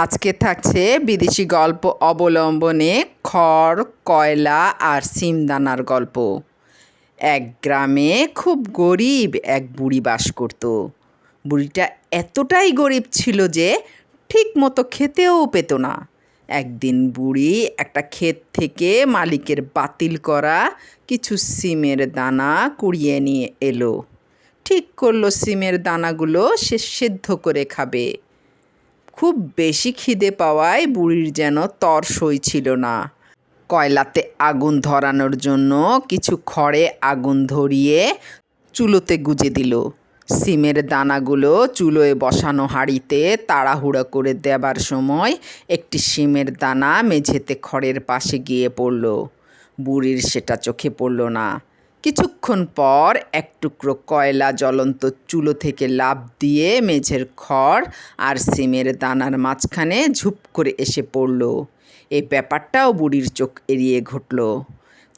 আজকে থাকছে বিদেশি গল্প অবলম্বনে খড়, কয়লা আর সিমদানার গল্প। এক গ্রামে খুব গরিব এক বুড়ি বাস করত। বুড়িটা এতটাই গরিব ছিল যে ঠিক মতো খেতেও পেত না। একদিন বুড়ি একটা ক্ষেত থেকে মালিকের বাতিল করা কিছু সিমের দানা কুড়িয়ে নিয়ে এলো। ঠিক করল সিমের দানাগুলো সে সেদ্ধ করে খাবে। খুব বেশি খিদে পাওয়ায় বুড়ির যেন তর সই ছিল না। কয়লাতে আগুন ধরানোর জন্য কিছু খড়ে আগুন ধরিয়ে চুলোতে গুজে দিল। সিমের দানাগুলো চুলোয় বসানো হাঁড়িতে তাড়াহুড়ো করে দেবার সময় একটি সিমের দানা মেঝেতে খড়ের পাশে গিয়ে পড়ল। বুড়ির সেটা চোখে পড়ল না। কিছুক্ষণ পর এক টুকরো কয়লা জ্বলন্ত চুলো থেকে লাফ দিয়ে মেঝের খড় আর সিমের দানার মাঝখানে ঝুপ করে এসে পড়ল। এই ব্যাপারটাও বুড়ির চোখ এড়িয়ে ঘটল।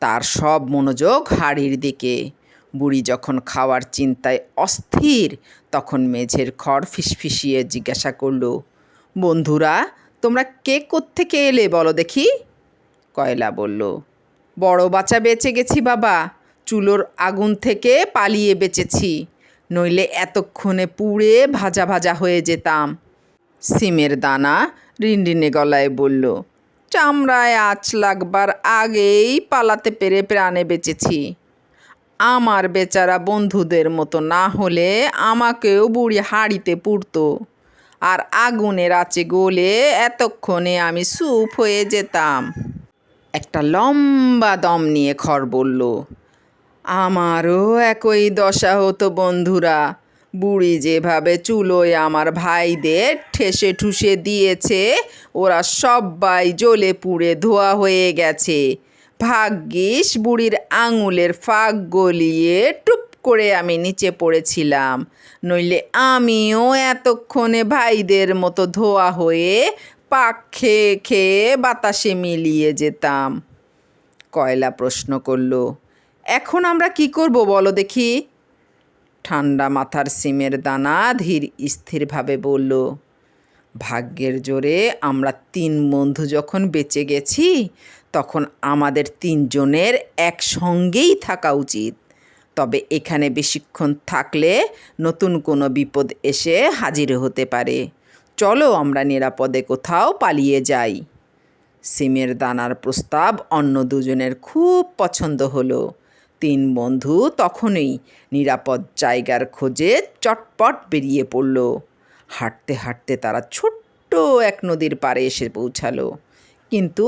তার সব মনোযোগ হাড়ির দিকে। বুড়ি যখন খাওয়ার চিন্তায় অস্থির, তখন মেঝের খড় ফিসফিসিয়ে জিজ্ঞাসা করল, বন্ধুরা, তোমরা কে কোত্থেকে এলে বলো দেখি? কয়লা বলল, বড় বাচ্চা বেঁচে গেছি বাবা। চুলোর আগুন থেকে পালিয়ে বেঁচেছি, নইলে এতক্ষণে পুড়ে ভাজা ভাজা হয়ে যেতাম। সিমের দানা রিনরিনে গলায় বলল, চামড়ায় আঁচ লাগবার আগেই পালাতে পেরে প্রাণে বেঁচেছি। আমার বেচারা বন্ধুদের মতো না হলে আমাকেও বুড়ি হাঁড়িতে পুড়তো। আর আগুনের আঁচে গলে এতক্ষণে আমি স্যুপ হয়ে যেতাম। একটা লম্বা দম নিয়ে খড় বলল আমারও একই দশা হতো, বন্ধুরা। বুড়ি যেভাবে চুলোয় আমার ভাইদের ঠেসে ঠুসে দিয়েছে, ওরা সবাই জ্বলে পুড়ে ধোয়া হয়ে গেছে। ভাগ্যিস বুড়ির আঙুলের ফাঁক গলিয়ে টুপ করে আমি নিচে পড়েছিলাম। নইলে আমিও এতক্ষণে ভাইদের মতো ধোয়া হয়ে পাক খেয়ে খেয়ে বাতাসে মিলিয়ে যেতাম। কয়লা প্রশ্ন করল এখন আমরা কি করব বলো দেখি? ঠান্ডা মাথার সিমের দানা ধীর স্থিরভাবে বলল, ভাগ্যের জোরে আমরা তিন বন্ধু যখন বেঁচে গেছি, তখন আমাদের তিনজনের একসঙ্গেই থাকা উচিত। তবে এখানে বেশিক্ষণ থাকলে নতুন কোনো বিপদ এসে হাজির হতে পারে। চলো আমরা নিরাপদে কোথাও পালিয়ে যাই। সিমের দানার প্রস্তাব অন্য দুজনের খুব পছন্দ হলো। তিন বন্ধু তখনই নিরাপদ জায়গার খোঁজে চটপট বেরিয়ে পড়ল। হাঁটতে হাঁটতে তারা ছোট্ট এক নদীর পাড়ে এসে পৌঁছালো। কিন্তু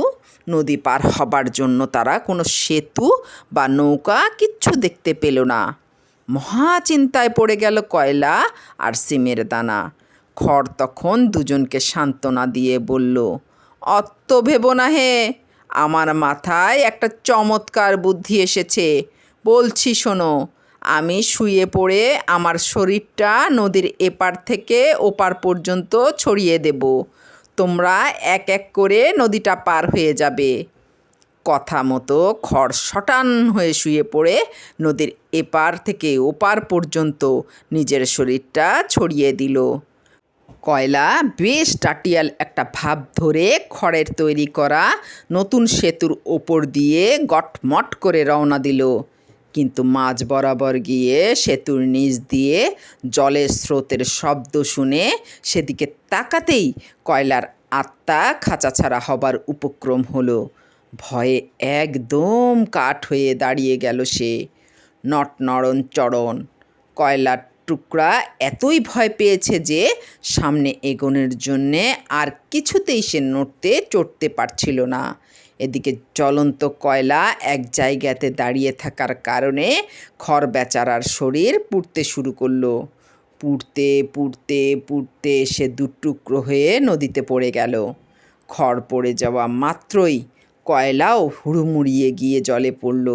নদী পার হবার জন্য তারা কোনো সেতু বা নৌকা কিচ্ছু দেখতে পেল না। মহা চিন্তায় পড়ে গেল কয়লা আর সিমের দানা। খড় তখন দুজনকে সান্ত্বনা দিয়ে বলল অত্ত ভেবো না হে, আমার মাথায় একটা চমৎকার বুদ্ধি এসেছে। বলছি, শোনো, আমি শুয়ে পড়ে আমার শরীরটা নদীর এপার থেকে ওপার পর্যন্ত ছড়িয়ে দেব। তোমরা এক এক করে নদীটা পার হয়ে যাবে। কথা মতো খড় শটান হয়ে শুয়ে পড়ে নদীর এপার থেকে ওপার পর্যন্ত নিজের শরীরটা ছড়িয়ে দিল। কয়লা বেশ টাটিয়াল একটা ভাব ধরে খড়ের তৈরি করা নতুন সেতুর ওপর দিয়ে গটমট করে রওনা দিল। কিন্তু মাঝ বরাবর গিয়ে সেতুর নিচ দিয়ে জলের স্রোতের শব্দ শুনে সেদিকে তাকাতেই কয়লার আত্মা খাঁচাছাড়া হবার উপক্রম হলো। ভয়ে একদম কাঠ হয়ে দাঁড়িয়ে গেল সে। নট নড়ন চড়ন কয়লার টুকরা এতই ভয় পেয়েছে যে সামনে এগোনোর জন্যে আর কিছুতেই সে নড়তে, চড়তে পারছিল না। এদিকে জ্বলন্ত কয়লা এক জায়গাতে দাঁড়িয়ে থাকার কারণে খড় বেচারার শরীর পুড়তে শুরু করল। পুড়তে পুড়তে পুড়তে সে দুটুকরো হয়ে নদীতে পড়ে গেল। খড় পড়ে যাওয়া মাত্রই কয়লাও হুড়ুমুড়িয়ে গিয়ে জলে পড়ল।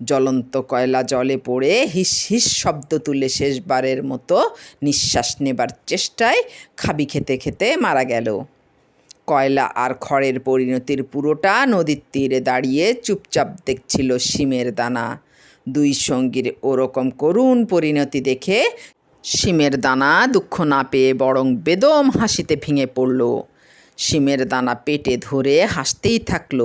জ্বলন্ত কয়লা জলে পড়ে হিস হিস শব্দ তুলে শেষবারের মতো নিঃশ্বাস নেবার চেষ্টায় খাবি খেতে খেতে মারা গেল। কয়লা আর খড়ের পরিণতির পুরোটা নদীর তীরে দাঁড়িয়ে চুপচাপ দেখছিল শিমের দানা। দুই সঙ্গীর ওরকম করুণ পরিণতি দেখে শিমের দানা দুঃখ না পেয়ে বরং বেদম হাসিতে ভেঙে পড়ল। সিমের দানা পেটে ধরে হাসতেই থাকল।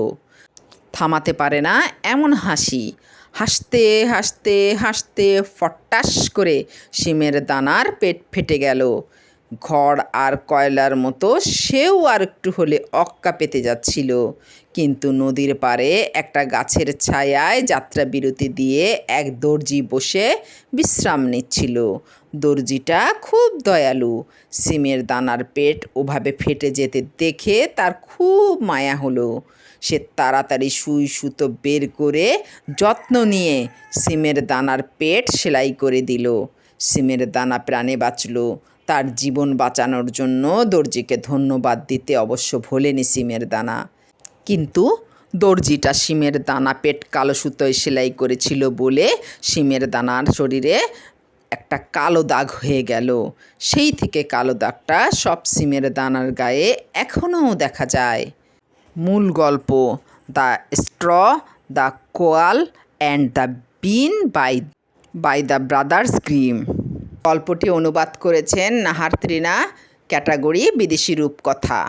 থামাতে পারে না এমন হাসি। হাসতে হাসতে হাসতে ফটাস করে সিমের দানার পেট ফেটে গেল। ঘর আর কয়লার মতো সেও আর একটু হলে অক্কা পেতে যাচ্ছিল। কিন্তু নদীর পাড়ে একটা গাছের ছায়ায় যাত্রা বিরতি দিয়ে এক দর্জি বসে বিশ্রাম নিচ্ছিল। দর্জিটা খুব দয়ালু। সিমের দানার পেট ওভাবে ফেটে যেতে দেখে তার খুব মায়া হলো। সে তাড়াতাড়ি সুই সুতো বের করে যত্ন নিয়ে সিমের দানার পেট সেলাই করে দিল। সিমের দানা প্রাণে বাঁচল। তার জীবন বাঁচানোর জন্য দর্জিকে ধন্যবাদ দিতে অবশ্য ভোলেনি সিমের দানা। কিন্তু দর্জিটা সিমের দানা পেট কালো সুতোয় সেলাই করেছিল বলে সিমের দানার শরীরে একটা কালো দাগ হয়ে গেল। সেই থেকে কালো দাগটা সব সিমের দানার গায়ে এখনও দেখা যায়। মূল গল্প, the straw the coal and the bean by by the brothers Grimm. গল্পটি অনুবাদ করেছেন নাহার ত্রিনা, ক্যাটাগরি বিদেশি রূপকথা।